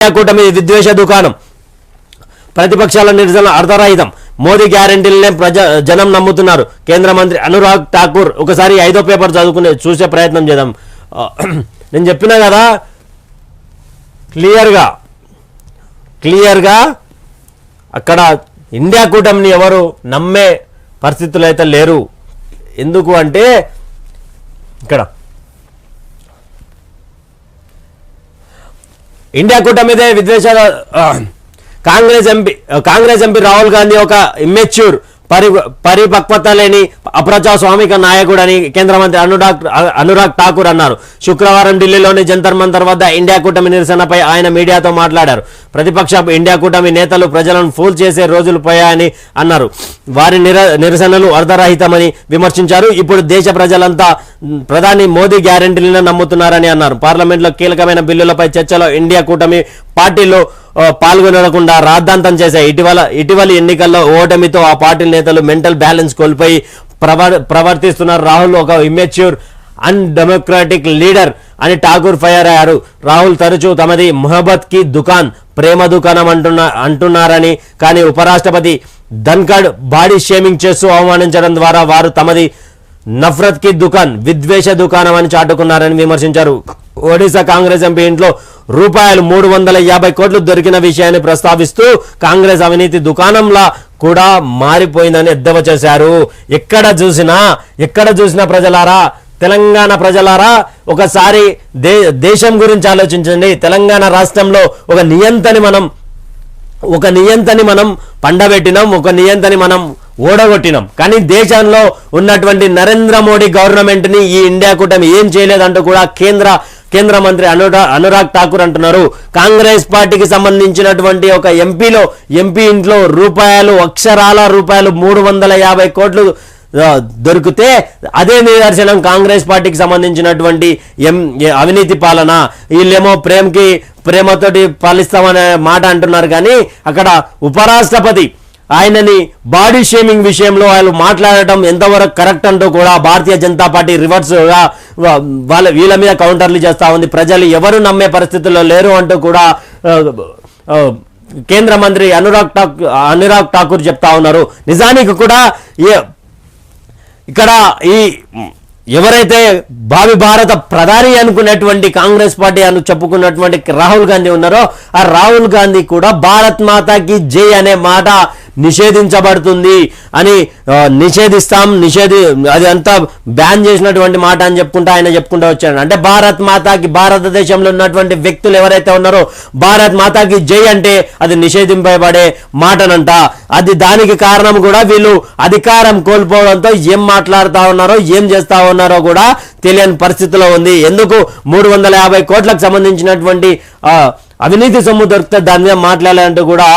India కూటమి విద్వేష దుకాణం. ప్రతిపక్షాల నిరసన అర్ధరహితం. మోదీ గ్యారంటీలనే ప్రజ జనం నమ్ముతున్నారు. కేంద్ర మంత్రి అనురాగ్ ఠాకూర్ ఒకసారి ఐదో పేపర్ చదువుకునే చూసే ప్రయత్నం చేద్దాం. నేను చెప్పినా కదా? క్లియర్గా. క్లియర్గా. అక్కడ ఇండియా కూటమిని ఎవరు నమ్మే పరిస్థితులు అయితే లేరు. ఎందుకు అంటే ఇక్కడ ఇండియా కూటమిదే విద్వేషాల Congress MP Congress MP Rahul Gandhi ఒక ఇమ్మెచ్యూర్ పరి పరిపక్వత లేని అప్రజాస్వామిక నాయకుడు అని కేంద్ర మంత్రి అనురాగ్ అనురాగ్ ఠాకూర్ అన్నారు. శుక్రవారం ఢిల్లీలోని జంతర్ మంతర్ వద్ద ఇండియా కూటమి నిరసనపై ఆయన మీడియాతో మాట్లాడారు. ప్రతిపక్ష ఇండియా కూటమి నేతలు ప్రజలను ఫూల్ చేసే రోజులు పోయాయని అన్నారు. వారి నిర నిరసనలు అర్ధరహితమని విమర్శించారు. ఇప్పుడు దేశ ప్రజలంతా ప్రధాని మోదీ గ్యారంటీలను నమ్ముతున్నారని అన్నారు. పార్లమెంట్లో కీలకమైన బిల్లులపై చర్చలో ఇండియా కూటమి పార్టీలో పాల్గొనకుండా రాద్ధాంతం చేశాయి. ఇటీవల ఇటీవలి ఎన్నికల్లో ఓటమితో ఆ పార్టీ నేతలు మెంటల్ బ్యాలెన్స్ కోల్పోయి ప్రవర్ ప్రవర్తిస్తున్నారు. రాహుల్ ఒక ఇమ్మెచ్యూర్ అన్డెమోక్రాటిక్ లీడర్ అని ఠాకూర్ ఫైర్ అయ్యారు. రాహుల్ తరచూ తమది మొహబత్కి దుకాన్ ప్రేమ దుకాణం అంటున్నా అంటున్నారని కానీ ఉపరాష్ట్రపతి ధన్ఖడ్ బాడీ షేమింగ్ చేస్తూ అవమానించడం ద్వారా వారు తమది నఫరత్కి దుకాన్ విద్వేష దుకాణం అని చాటుకున్నారని విమర్శించారు. ఒడిశా కాంగ్రెస్ ఎంపీ ఇంట్లో రూపాయలు మూడు వందల యాభై కోట్లు దొరికిన విషయాన్ని ప్రస్తావిస్తూ కాంగ్రెస్ అవినీతి దుకాణంలా కూడా మారిపోయిందని ఎద్దవ చేశారు. ఎక్కడ చూసినా ఎక్కడ చూసినా ప్రజలారా తెలంగాణ ప్రజలారా ఒకసారి దే దేశం గురించి ఆలోచించండి. తెలంగాణ రాష్ట్రంలో ఒక నియంతని మనం ఒక నియంతని మనం పండబెట్టినాం ఒక నియంతని మనం ఓడగొట్టినాం. కానీ దేశంలో ఉన్నటువంటి నరేంద్ర మోడీ గవర్నమెంట్ని ఈ ఇండియా కూటమి ఏం చేయలేదంటూ కూడా కేంద్ర కేంద్ర మంత్రి అనురా అనురాగ్ ఠాకూర్ అంటున్నారు. కాంగ్రెస్ పార్టీకి సంబంధించినటువంటి ఒక ఎంపీలో ఎంపీ ఇంట్లో రూపాయలు అక్షరాల రూపాయలు మూడు వందల యాభై కోట్లు దొరికితే అదే నిదర్శనం కాంగ్రెస్ పార్టీకి సంబంధించినటువంటి ఎం అవినీతి పాలన. వీళ్ళేమో ప్రేమకి ప్రేమతోటి పాలిస్తామనే మాట అంటున్నారు కానీ అక్కడ ఉపరాష్ట్రపతి ఆయనని బాడీ షేమింగ్ విషయంలో వాళ్ళు మాట్లాడటం ఎంతవరకు కరెక్ట్ అంటూ కూడా భారతీయ జనతా పార్టీ రివర్స్ వాళ్ళ వీళ్ళ మీద కౌంటర్లు చేస్తా ఉంది. ప్రజలు ఎవరు నమ్మే పరిస్థితుల్లో లేరు అంటూ కూడా కేంద్ర మంత్రి అనురాగ్ ఠాకూర్ అనురాగ్ ఠాకూర్ చెప్తా ఉన్నారు. నిజానికి కూడా ఏ ఇక్కడ ఈ ఎవరైతే భావి భారత ప్రధాని అనుకున్నటువంటి కాంగ్రెస్ పార్టీ అని చెప్పుకున్నటువంటి రాహుల్ గాంధీ ఉన్నారో ఆ రాహుల్ గాంధీ కూడా భారత్ మాతాకి జై అనే మాట నిషేధించబడుతుంది అని నిషేధిస్తాం నిషేధి అది అంతా బ్యాన్ చేసినటువంటి మాట అని చెప్పుకుంటా ఆయన చెప్పుకుంటూ వచ్చాడు. అంటే భారత్ మాతాకి భారతదేశంలో ఉన్నటువంటి వ్యక్తులు ఎవరైతే ఉన్నారో భారత్ మాతాకి జై అంటే అది నిషేధింపబడే మాటనంట. అది దానికి కారణం కూడా వీళ్ళు అధికారం కోల్పోవడంతో ఏం మాట్లాడుతూ ఉన్నారో ఏం చేస్తా ఉన్నారో కూడా తెలియని పరిస్థితిలో ఉంది. ఎందుకు? మూడు వందల యాభై కోట్లకు సంబంధించినటువంటి ఆ, అవినీతి సొమ్ము దొరికితే దాని మీద మాట్లాడాలంటూ కూడా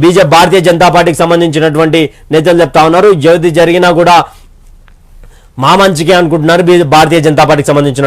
బీజే భారతీయ జనతా పార్టీకి సంబంధించినటువంటి నేతలు చెప్తా ఉన్నారు. జ్యోతి జరిగినా కూడా మా మంచికే అనుకుంటున్నారు భారతీయ జనతా పార్టీకి సంబంధించిన